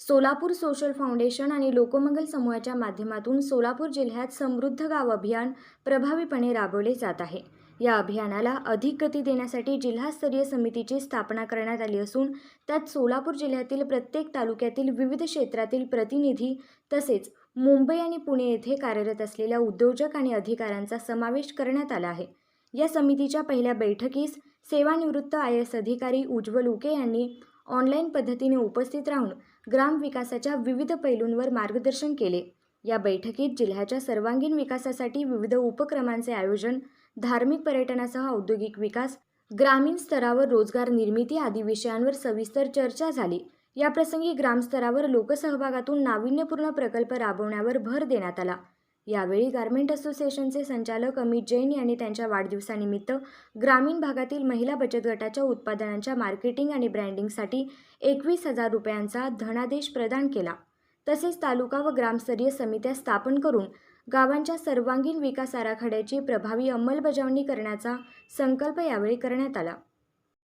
Solapur social foundation आणि लोकमंगल समूहाच्या माध्यमातून सोलापूर जिल्ह्यात समृद्ध गाव अभियान प्रभावीपणे राबवले जात आहे. या अभियानाला अधिक गती देण्यासाठी जिल्हास्तरीय समितीची स्थापना करण्यात आली असून त्यात सोलापूर जिल्ह्यातील प्रत्येक तालुक्यातील विविध क्षेत्रातील प्रतिनिधी तसेच मुंबई आणि पुणे येथे कार्यरत असलेल्या उद्योजक आणि अधिकाऱ्यांचा समावेश करण्यात आला आहे. या समितीच्या पहिल्या बैठकीस सेवानिवृत्त आय एस अधिकारी उज्ज्वल उके यांनी ऑनलाईन पद्धतीने उपस्थित राहून ग्रामविकासाच्या विविध पैलूंवर मार्गदर्शन केले. या बैठकीत जिल्ह्याच्या सर्वांगीण विकासासाठी विविध उपक्रमांचे आयोजन धार्मिक पर्यटनासह औद्योगिक विकास ग्रामीण स्तरावर रोजगार निर्मिती आदी विषयांवर सविस्तर चर्चा झाली. याप्रसंगी ग्रामस्तरावर लोकसहभागातून नाविन्यपूर्ण प्रकल्प राबवण्यावर भर देण्यात आला. यावेळी गारमेंट असोसिएशनचे संचालक अमित जैन यांनी त्यांच्या वाढदिवसानिमित्त ग्रामीण भागातील महिला बचत गटाच्या उत्पादनांच्या मार्केटिंग आणि ब्रँडिंगसाठी एकवीस हजार रुपयांचा धनादेश प्रदान केला. तसेच तालुका व ग्रामस्तरीय समित्या स्थापन करून गावांच्या सर्वांगीण विकास आराखड्याची प्रभावी अंमलबजावणी करण्याचा संकल्प यावेळी करण्यात आला.